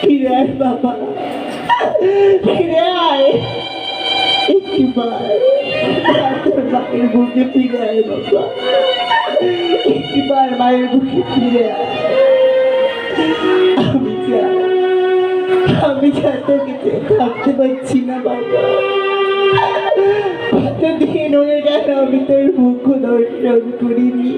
ফিরে আয় বাবা ফিরে আয় একটিবার তোর মায়ের বুকে ফিরে আয় বাবা একটিবার মায়ের বুকে ফিরে আমি যা আমি যা তোকে থাকতে পারছি না বাবা কতদিন হয়ে আমি তোর মুখ দর্শন করিনি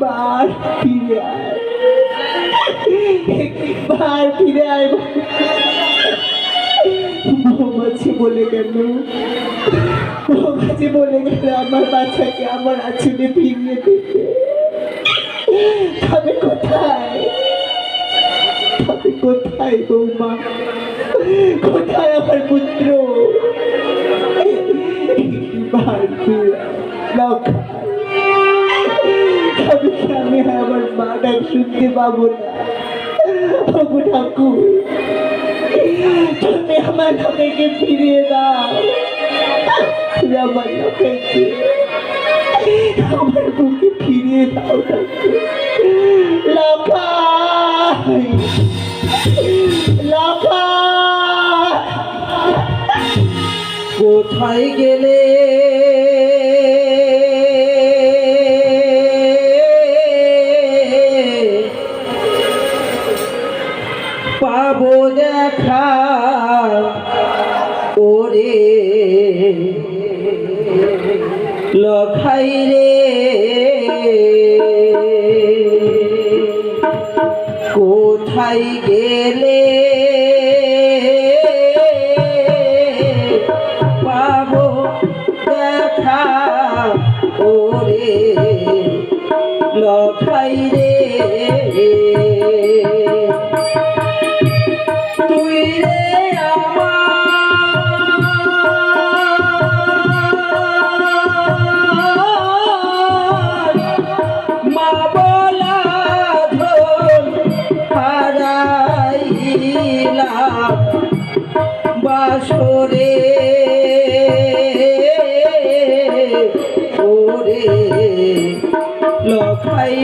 একটিবার ফিরে আয়। একটিবার ফিরে আয় মৌমাছি বলে কেন মৌমাছি বলে গেল, আমার বাচ্চাকে আমার আচলে ফিরিয়ে দিতে তবে কোথায়? তবে কোথায় বৌমা? কোথায় আমার পুত্র? একটিবার ফিরে লক্ষা কি আমি আমার মা ডাক শুনতে পাবো না ওগো ঠাকুর তুমি আমার লোকেকে ফিরিয়ে দাও আমার লোকেকে আমার বুকে ফিরিয়ে দাও লখাই লখাই কোথায় গেলে লখাই রে কোথায় গেলে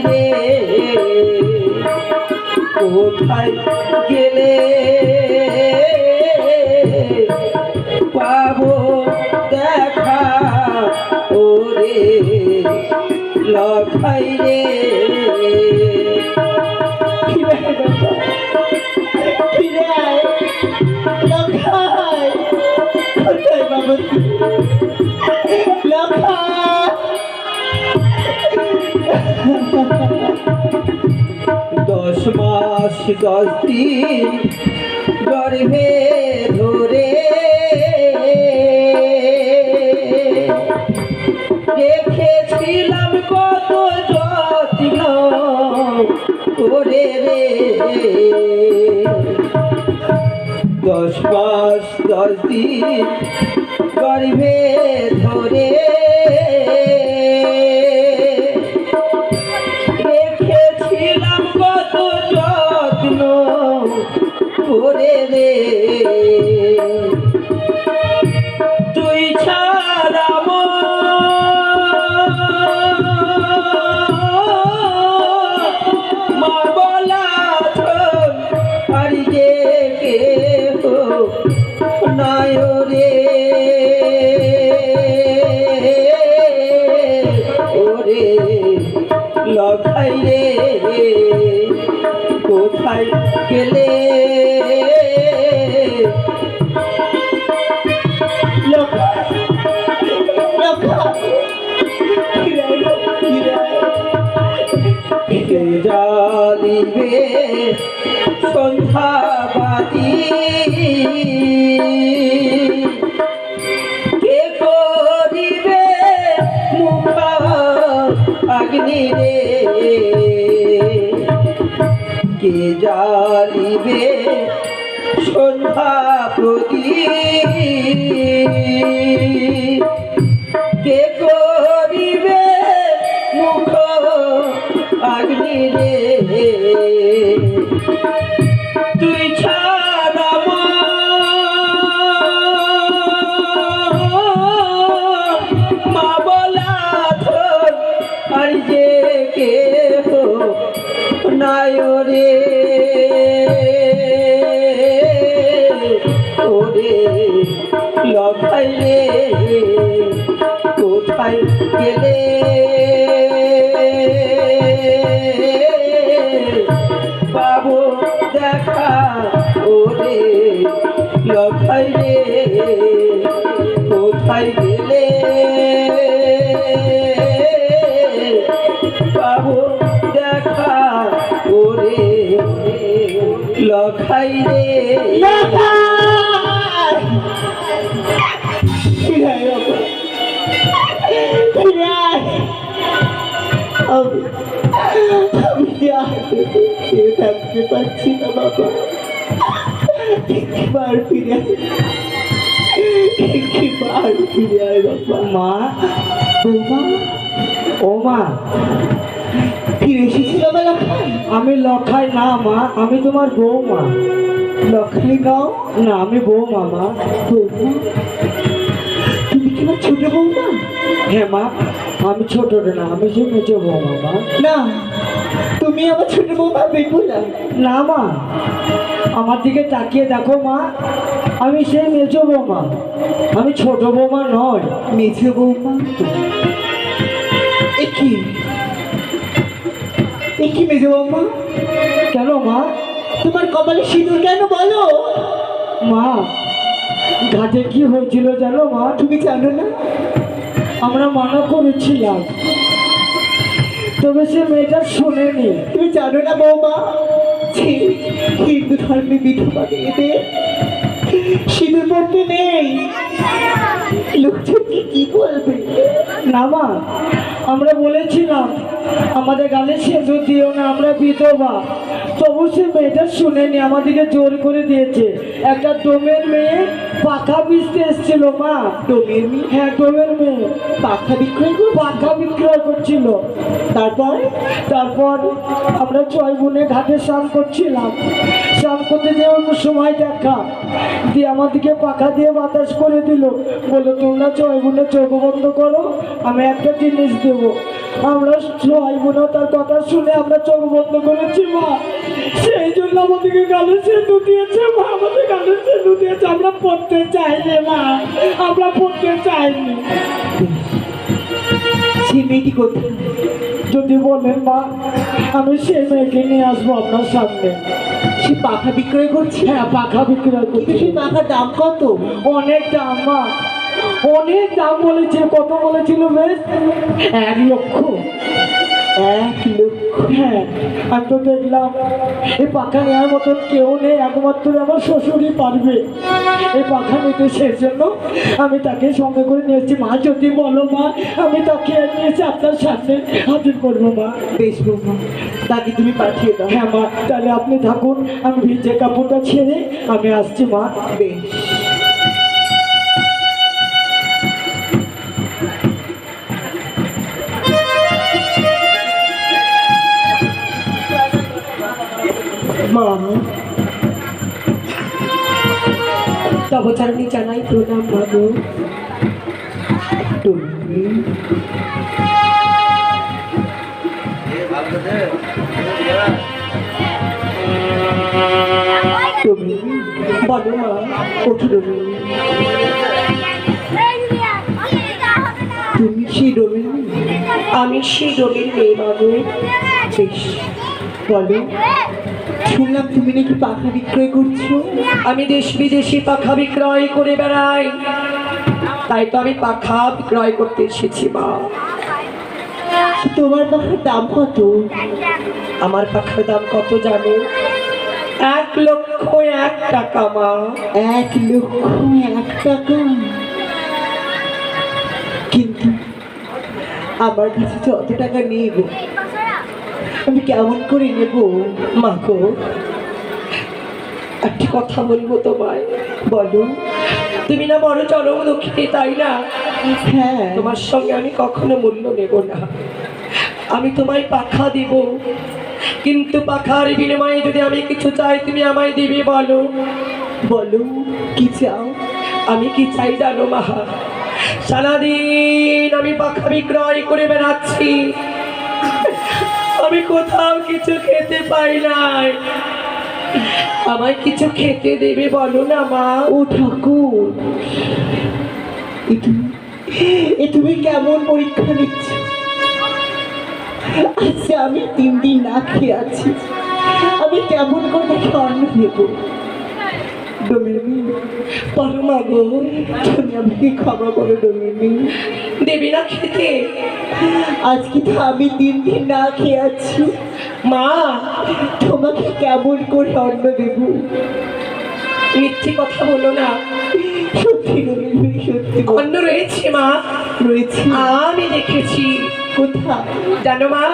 রে কোথায় গেলে? পাবো দেখা ওরে লখাই রে। লখাই। কোথায় মাস দশ দিন গর্ভে ধরে রেখেছিলাম কত যত্ন করে রে। দশ মাস দশ দিন গর্ভে ধরে করে রে জানিবে সন্ধ্যাবাদী কে করিবে অগ্নি রে কে জানিবে সন্ধ্যা প্রদীপ নায়রে ওরে। লগাই রে। কোথায় গেলে? বাবু দেখা ওরে লগাই রে। কোথায় গেলে? আমি আমি আর থাকতে পারছি না বাবা একবার ফিরে একবার ফিরে আয় বাবা মা বৌমা ও মা ফিরে এসেছি বাবা আমি লখাই না মা আমি তোমার বৌমা। লখাই নাও না আমি বৌমা মা। বৌমা তুমি কি আমার ছোট বৌমা? হ্যাঁ মা। আমি ছোট না আমি যে মেজো বৌমা মা না তুমি আমার ছোট বৌমা বেগুলা না মা আমার দিকে তাকিয়ে দেখো মা আমি সেই মেজো বৌমা। আমি ছোট বৌমা নয়। মেঝে বৌমা? একই একই মেঝে বৌমা? কেন মা? তোমার কপালে সিঁদুর কেন বলো? মা ঘাটে কি হয়েছিল জানো মা? তুমি জানো না? আমরা মানা করেছিলাম। তবে সে মেয়েটা শোনেনি। তুমি জানো না বৌমা হিন্দু ধর্মে বিধবা মেয়েদের সিঁদুর পড়তে নেই। লোকজন কি বলবে? না মা আমরা বলেছিলাম আমাদের গালে সেজু দিও না আমরা বিধবা। তবু সে মেয়েটা শুনেনি আমাদেরকে জোর করে দিয়েছে। একটা ডোমের মেয়ে পাখা বিছতে এসেছিল মা। ডোমের মেয়ে হ্যাঁ ডোমের মেয়ে। পাখা বিক্রয় করে পাখা বিক্রয় করছিল। তারপর? তারপর আমরা ছয় বোনে ঘাটে স্নান করছিলাম। স্নান করতে যে অন্য সময় দেখা। দিয়ে আমাদেরকে পাখা দিয়ে বাতাস করে দিল। বলে তোমরা ছয় বোনে চোখ বন্ধ করো আমি একটা জিনিস দেব। আমরা ছয় বোনও তার কথা শুনে আমরা চোখ বন্ধ করেছি মা। সেই জন্য আমাদেরকে গালে সেতু দিয়েছে মা। আমাদের গালে সেতু দিয়েছে। আমরা পড়তে চাইনি মা আমরা পড়তে চাইনি। সে মেয়েটি কোথায়? যদি বলেন মা আমি সেই মেয়েকে নিয়ে আসব আপনার সামনে। সে পাখা বিক্রয় করছে? হ্যাঁ পাখা বিক্রয় করছি। সেই পাখার দাম কত? অনেক দাম মা। অনেক দাম বলেছে কত বলেছিল বেশ? এক লক্ষ। এক লক্ষ হ্যাঁ আমি তো দেখলাম এই পাখা নেওয়ার মতন কেউ নেই একমাত্র আমার শ্বশুরই পারবে। এই পাখা নিতে সেই জন্য আমি তাকে সঙ্গে করে নিয়ে এসেছি। মা যদি বলো মা আমি তাকে নিয়ে এসে আপনার সামনে হাজির করব মা। বেশ বৌমা তাকে তুমি পাঠিয়ে দাও। হ্যাঁ মা তাহলে আপনি থাকুন আমি ভিজে কাপড়টা ছেড়ে আমি আসছি মা। বেশ। মা। তবচারণী জানাই প্রণাম মাগো তুমি তুমি বলো মা, ওঠো তুমি তুমি সেই রবির আমি সেই রবির মেয়ে বাবু। বেশ, বলো। শুনলাম তুমি নাকি পাখা বিক্রয় করছ? আমি দেশ বিদেশি পাখা বিক্রয় করে বেড়াই। তাই তো আমি পাখা বিক্রয় করতে এসেছি মা। তোমার পাখার দাম কত? আমার পাখার দাম কত জানো? এক লক্ষ এক টাকা মা। এক লক্ষ এক টাকা? কিন্তু আমার কাছে যত টাকা নেব আমি কেমন করে নেব? মা গো একটি কথা বলব তোমায়। বলো তুমি না বড় চরম দুঃখী তাই না? হ্যাঁ। তোমার সঙ্গে আমি কখনো মূল্য নেব না। আমি তোমায় পাখা দিব। কিন্তু পাখার বিনিময়ে যদি আমি কিছু চাই তুমি আমায় দিবে বলো। বলো কি চাও? আমি কি চাই জানো মাহা সারাদিন আমি পাখা বিক্রয় করে বেড়াচ্ছি। আমি কোথাও কিছু খেতে পাই নাই। আমায় কিছু খেতে দেবে বলো না মা? ও ঠাকুর, এ তুমি কেমন পরীক্ষা নিচ্ছ? আচ্ছা আমি তিন দিন না খেয়ে আছি। আমি কেমন করে তাকে দেব ডোমিনি বলো মা গো, তুমি আমাকে ক্ষমা করো, ডোমিনি। দেবে না খেতে। আজকে তো আমি দিন দিন না খেয়ে আছি মা তোমাকে কেমন করে অন্ন দেব? মিথ্যে কথা বলো না। সত্যি সত্যি অন্ন রয়েছে মা। রয়েছে। আমি দেখেছি। কোথায় জানো মা,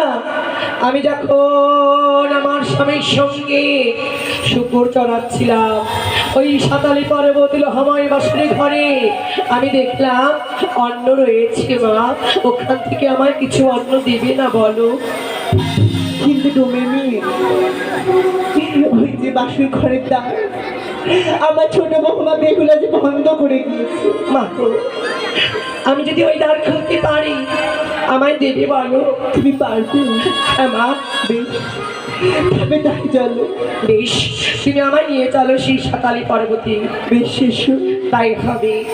আমি যখন আমার স্বামীর সঙ্গে শুকুর চড়াচ্ছিলাম, ওই সাতালি পর্বত হামাই বাসুরি ঘরে, আমি দেখলাম অন্ন রয়েছে মা। ওখান থেকে আমার কিছু অন্ন দেবে না বলো। কিন্তু ডোমেমি ওই যে বাসুর ঘরের দ্বার, আমার ছোট বৌমা বেগুলা যে বন্ধ করে গিয়েছে মা আমি যদি ওই দ্বার খুলতে পারি আমায় দেবে বলো, তুমি পারবে? আমার বেশ। তবে তাই চলো। বেশ, তুমি আমায় নিয়ে চলো সেই পর্বতে। বেশ শিশু তাই হবে।